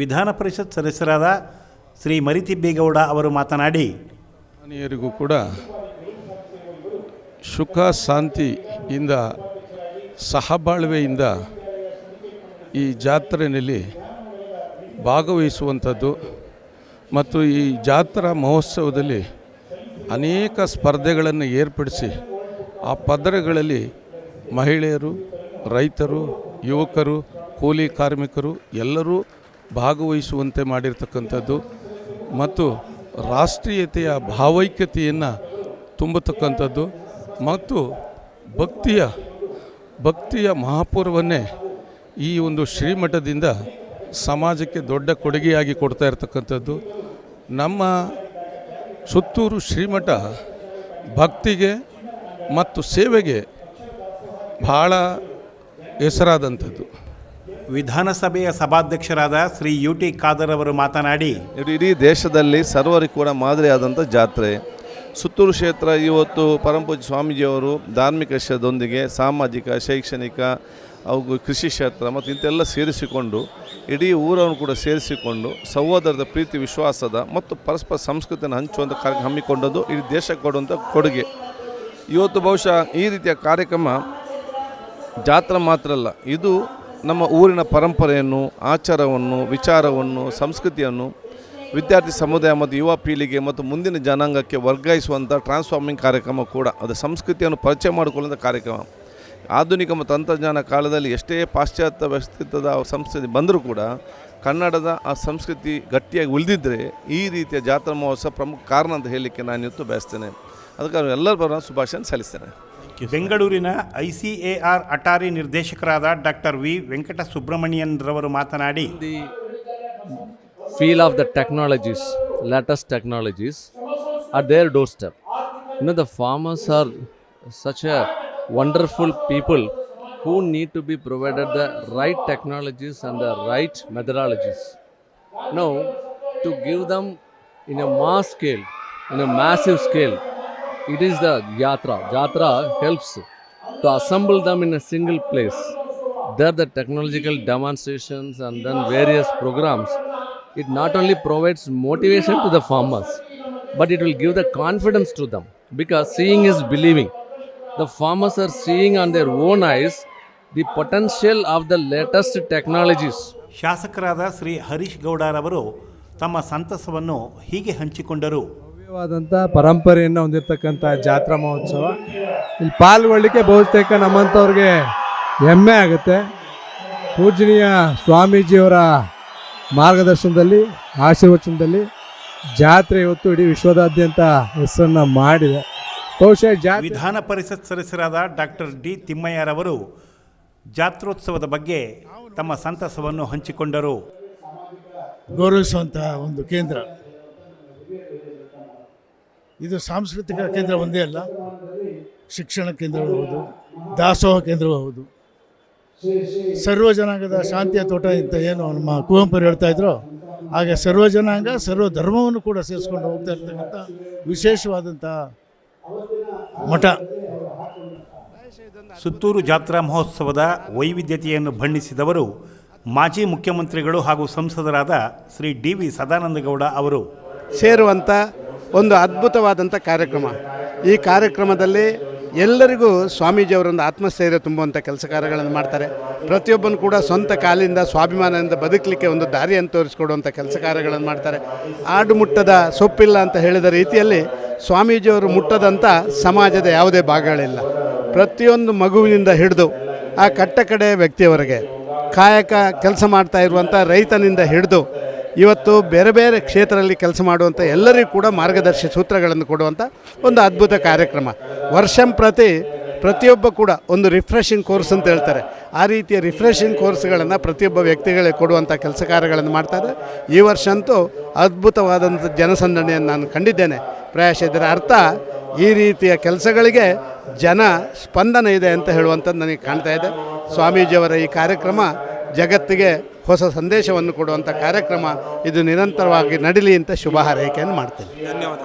ವಿಧಾನ ಪರಿಷತ್ ಸದಸ್ಯರಾದ ಶ್ರೀ ಮರಿತಿಬ್ಬೇಗೌಡ ಅವರು ಮಾತನಾಡಿ ಮನೆಯವರಿಗೂ ಕೂಡ ಸುಖ ಶಾಂತಿಯಿಂದ, ಸಹಬಾಳ್ವೆಯಿಂದ ಈ ಜಾತ್ರೆಯಲ್ಲಿ ಭಾಗವಹಿಸುವಂಥದ್ದು ಮತ್ತು ಈ ಜಾತ್ರಾ ಮಹೋತ್ಸವದಲ್ಲಿ ಅನೇಕ ಸ್ಪರ್ಧೆಗಳನ್ನು ಏರ್ಪಡಿಸಿ ಆ ಪದರಗಳಲ್ಲಿ ಮಹಿಳೆಯರು, ರೈತರು, ಯುವಕರು, ಕೂಲಿ ಕಾರ್ಮಿಕರು ಎಲ್ಲರೂ ಭಾಗವಹಿಸುವಂತೆ ಮಾಡಿರ್ತಕ್ಕಂಥದ್ದು ಮತ್ತು ರಾಷ್ಟ್ರೀಯತೆಯ ಭಾವೈಕ್ಯತೆಯನ್ನು ತುಂಬತಕ್ಕಂಥದ್ದು ಮತ್ತು ಭಕ್ತಿಯ ಭಕ್ತಿಯ ಮಹಾಪೂರ್ವನ್ನೇ ಈ ಒಂದು ಶ್ರೀಮಠದಿಂದ ಸಮಾಜಕ್ಕೆ ದೊಡ್ಡ ಕೊಡುಗೆಯಾಗಿ ಕೊಡ್ತಾ ಇರತಕ್ಕಂಥದ್ದು. ನಮ್ಮ ಸುತ್ತೂರು ಶ್ರೀಮಠ ಭಕ್ತಿಗೆ ಮತ್ತು ಸೇವೆಗೆ ಭಾಳ ಹೆಸರಾದಂಥದ್ದು. ವಿಧಾನಸಭೆಯ ಸಭಾಧ್ಯಕ್ಷರಾದ ಶ್ರೀ ಯು ಟಿ ಖಾದರ್ ಅವರು ಮಾತನಾಡಿ ಇಡೀ ದೇಶದಲ್ಲಿ ಸರ್ವರಿಗೂ ಕೂಡ ಮಾದರಿಯಾದಂಥ ಜಾತ್ರೆ. ಸುತ್ತೂರು ಕ್ಷೇತ್ರ ಇವತ್ತು ಪರಮಪೂಜ್ಯ ಸ್ವಾಮೀಜಿಯವರು ಧಾರ್ಮಿಕ ಕ್ಷೇತ್ರದೊಂದಿಗೆ ಸಾಮಾಜಿಕ, ಶೈಕ್ಷಣಿಕ ಅವು ಕೃಷಿ ಕ್ಷೇತ್ರ ಮತ್ತು ಇಂತೆಲ್ಲ ಸೇರಿಸಿಕೊಂಡು, ಇಡೀ ಊರನ್ನು ಕೂಡ ಸೇರಿಸಿಕೊಂಡು ಸಹೋದರದ ಪ್ರೀತಿ, ವಿಶ್ವಾಸದ ಮತ್ತು ಪರಸ್ಪರ ಸಂಸ್ಕೃತಿಯನ್ನು ಹಂಚುವಂಥ ಕಾರ್ಯಕ್ರಮ ಹಮ್ಮಿಕೊಂಡದ್ದು ಇಡೀ ದೇಶಕ್ಕೆ ಕೊಡುವಂಥ ಕೊಡುಗೆ. ಇವತ್ತು ಬಹುಶಃ ಈ ರೀತಿಯ ಕಾರ್ಯಕ್ರಮ ಜಾತ್ರೆ ಮಾತ್ರ ಅಲ್ಲ, ಇದು ನಮ್ಮ ಊರಿನ ಪರಂಪರೆಯನ್ನು, ಆಚಾರವನ್ನು, ವಿಚಾರವನ್ನು, ಸಂಸ್ಕೃತಿಯನ್ನು ವಿದ್ಯಾರ್ಥಿ ಸಮುದಾಯ ಮತ್ತು ಯುವ ಪೀಳಿಗೆ ಮತ್ತು ಮುಂದಿನ ಜನಾಂಗಕ್ಕೆ ವರ್ಗಾಯಿಸುವಂಥ ಟ್ರಾನ್ಸ್ಫಾರ್ಮಿಂಗ್ ಕಾರ್ಯಕ್ರಮ ಕೂಡ. ಅದು ಸಂಸ್ಕೃತಿಯನ್ನು ಪರಿಚಯ ಮಾಡಿಕೊಳ್ಳುವಂಥ ಕಾರ್ಯಕ್ರಮ. ಆಧುನಿಕ ಮತ್ತು ತಂತ್ರಜ್ಞಾನ ಕಾಲದಲ್ಲಿ ಎಷ್ಟೇ ಪಾಶ್ಚಾತ್ಯ ವ್ಯಕ್ತಿತ್ವದ ಸಂಸ್ಕೃತಿ ಬಂದರೂ ಕೂಡ ಕನ್ನಡದ ಆ ಸಂಸ್ಕೃತಿ ಗಟ್ಟಿಯಾಗಿ ಉಳಿದಿದ್ದರೆ ಈ ರೀತಿಯ ಜಾತ್ರಾ ಮಹೋತ್ಸವ ಪ್ರಮುಖ ಕಾರಣ ಅಂತ ಹೇಳಲಿಕ್ಕೆ ನಾನು ಇವತ್ತು ಬಯಸ್ತೇನೆ. ಅದಕ್ಕೆ ಎಲ್ಲರ ಬರೋ ಶುಭಾಶಯ ಸಲ್ಲಿಸ್ತೇನೆ. ಬೆಂಗಳೂರಿನ I C A R ATARI ನಿರ್ದೇಶಕರಾದ ಡಾಕ್ಟರ್ ವಿ ವೆಂಕಟ ಸುಬ್ರಹ್ಮಣ್ಯನ್ ರವರು ಮಾತನಾಡಿ the feel of the technologies, latest technologies, at their doorstep. You know, the farmers are such a wonderful people who need to be provided the right technologies and the right methodologies. Now, to give them in a mass scale, in a massive scale, it is the yatra jatra helps to assemble them in a single place there the technological demonstrations and then various programmes it not only provides motivation to the farmers but it will give the confidence to them because seeing is believing the farmers are seeing on their own eyes the potential of the latest technologies ಶಾಸಕರಾದ ಶ್ರೀ ಹರೀಶ್ ಗೌಡರವರು ತಮ್ಮ ಸಂತಸವನ್ನು ಹೀಗೆ ಹಂಚಿಕೊಂಡರು. ಭವ್ಯವಾದಂಥ ಪರಂಪರೆಯನ್ನು ಹೊಂದಿರತಕ್ಕಂಥ ಜಾತ್ರಾ ಮಹೋತ್ಸವ. ಇಲ್ಲಿ ಪಾಲ್ಗೊಳ್ಳಿಕ್ಕೆ ಬಹುತೇಕ ನಮ್ಮಂಥವ್ರಿಗೆ ಹೆಮ್ಮೆ ಆಗುತ್ತೆ. ಪೂಜನೀಯ ಸ್ವಾಮೀಜಿಯವರ ಮಾರ್ಗದರ್ಶನದಲ್ಲಿ ಆಶೀರ್ವಚನದಲ್ಲಿ ಜಾತ್ರೆ ಇವತ್ತು ಇಡೀ ವಿಶ್ವದಾದ್ಯಂತ ಹೆಸರನ್ನು ಮಾಡಿದೆ. ಬಹುಶಃ ಜಾ ವಿಧಾನ ಪರಿಷತ್ ಸದಸ್ಯರಾದ ಡಾಕ್ಟರ್ ಡಿ ತಿಮ್ಮಯ್ಯರವರು ಜಾತ್ರೋತ್ಸವದ ಬಗ್ಗೆ ತಮ್ಮ ಸಂತಸವನ್ನು ಹಂಚಿಕೊಂಡರು. ಗೌರವಿಸುವಂತಹ ಒಂದು ಕೇಂದ್ರ. ಇದು ಸಾಂಸ್ಕೃತಿಕ ಕೇಂದ್ರ ಒಂದೇ ಅಲ್ಲ ಶಿಕ್ಷಣ ಕೇಂದ್ರವೂ ಹೌದು ದಾಸೋಹ ಕೇಂದ್ರವೂ ಹೌದು. ಸರ್ವ ಜನಾಂಗದ ಶಾಂತಿಯ ತೋಟ ಅಂತ ಏನು ನಮ್ಮ ಕುವೆಂಪು ಹೇಳ್ತಾ ಇದ್ರು ಹಾಗೆ ಸರ್ವ ಜನಾಂಗ ಸರ್ವ ಧರ್ಮವನ್ನು ಕೂಡ ಸೇರಿಸ್ಕೊಂಡು ಹೋಗ್ತಾ ಇರ್ತಕ್ಕಂಥ ವಿಶೇಷವಾದಂಥ ಮಠ. ಸುತ್ತೂರು ಜಾತ್ರಾ ಮಹೋತ್ಸವದ ವೈವಿಧ್ಯತೆಯನ್ನು ಬಣ್ಣಿಸಿದವರು ಮಾಜಿ ಮುಖ್ಯಮಂತ್ರಿಗಳು ಹಾಗೂ ಸಂಸದರಾದ ಶ್ರೀ ಡಿ ವಿ ಸದಾನಂದಗೌಡ ಅವರು. ಸೇರುವಂಥ ಒಂದು ಅದ್ಭುತವಾದಂಥ ಕಾರ್ಯಕ್ರಮ. ಈ ಕಾರ್ಯಕ್ರಮದಲ್ಲಿ ಎಲ್ಲರಿಗೂ ಸ್ವಾಮೀಜಿ ಅವರೊಂದು ಆತ್ಮಸ್ಥೈರ್ಯ ತುಂಬುವಂಥ ಕೆಲಸ ಕಾರ್ಯಗಳನ್ನು ಮಾಡ್ತಾರೆ. ಪ್ರತಿಯೊಬ್ಬನು ಕೂಡ ಸ್ವಂತ ಕಾಲಿಂದ ಸ್ವಾಭಿಮಾನದಿಂದ ಬದುಕಲಿಕ್ಕೆ ಒಂದು ದಾರಿಯನ್ನು ತೋರಿಸ್ಕೊಡುವಂಥ ಕೆಲಸ ಕಾರ್ಯಗಳನ್ನು ಮಾಡ್ತಾರೆ. ಆಡು ಮುಟ್ಟದ ಸೊಪ್ಪಿಲ್ಲ ಅಂತ ಹೇಳಿದ ರೀತಿಯಲ್ಲಿ ಸ್ವಾಮೀಜಿಯವರು ಮುಟ್ಟದಂಥ ಸಮಾಜದ ಯಾವುದೇ ಭಾಗಗಳಿಲ್ಲ. ಪ್ರತಿಯೊಂದು ಮಗುವಿನಿಂದ ಹಿಡಿದು ಆ ಕಟ್ಟ ಕಡೆ ವ್ಯಕ್ತಿಯವರಿಗೆ ಕಾಯಕ ಕೆಲಸ ಮಾಡ್ತಾ ಇರುವಂಥ ರೈತನಿಂದ ಹಿಡಿದು ಇವತ್ತು ಬೇರೆ ಬೇರೆ ಕ್ಷೇತ್ರದಲ್ಲಿ ಕೆಲಸ ಮಾಡುವಂಥ ಎಲ್ಲರಿಗೂ ಕೂಡ ಮಾರ್ಗದರ್ಶಿ ಸೂತ್ರಗಳನ್ನು ಕೊಡುವಂಥ ಒಂದು ಅದ್ಭುತ ಕಾರ್ಯಕ್ರಮ. ವರ್ಷಂ ಪ್ರತಿ, ಪ್ರತಿಯೊಬ್ಬ ಕೂಡ ಒಂದು ರಿಫ್ರೆಶಿಂಗ್ ಕೋರ್ಸ್ ಅಂತ ಹೇಳ್ತಾರೆ. ಆ ರೀತಿಯ ರಿಫ್ರೆಶಿಂಗ್ ಕೋರ್ಸ್ಗಳನ್ನು ಪ್ರತಿಯೊಬ್ಬ ವ್ಯಕ್ತಿಗಳಿಗೆ ಕೊಡುವಂಥ ಕೆಲಸ ಕಾರ್ಯಗಳನ್ನು ಮಾಡ್ತಾರೆ ಈ ವರ್ಷ ಅಂತೂ ಅದ್ಭುತವಾದಂಥ ಜನಸಂದಣಿಯನ್ನು ನಾನು ಕಂಡಿದ್ದೇನೆ. ಪ್ರಯಾಸ ಇದರ ಅರ್ಥ, ಈ ರೀತಿಯ ಕೆಲಸಗಳಿಗೆ ಜನ ಸ್ಪಂದನ ಇದೆ ಅಂತ ಹೇಳುವಂಥದ್ದು ನನಗೆ ಕಾಣ್ತಾ ಇದೆ. ಸ್ವಾಮೀಜಿಯವರ ಈ ಕಾರ್ಯಕ್ರಮ ಜಗತ್ತಿಗೆ ಹೊಸ ಸಂದೇಶವನ್ನು ಕೊಡುವಂಥ ಕಾರ್ಯಕ್ರಮ ಇದು ನಿರಂತರವಾಗಿ ನಡೀಲಿ ಅಂತ ಶುಭ ಹಾರೈಕೆಯನ್ನು ಮಾಡ್ತೀನಿ. ಧನ್ಯವಾದ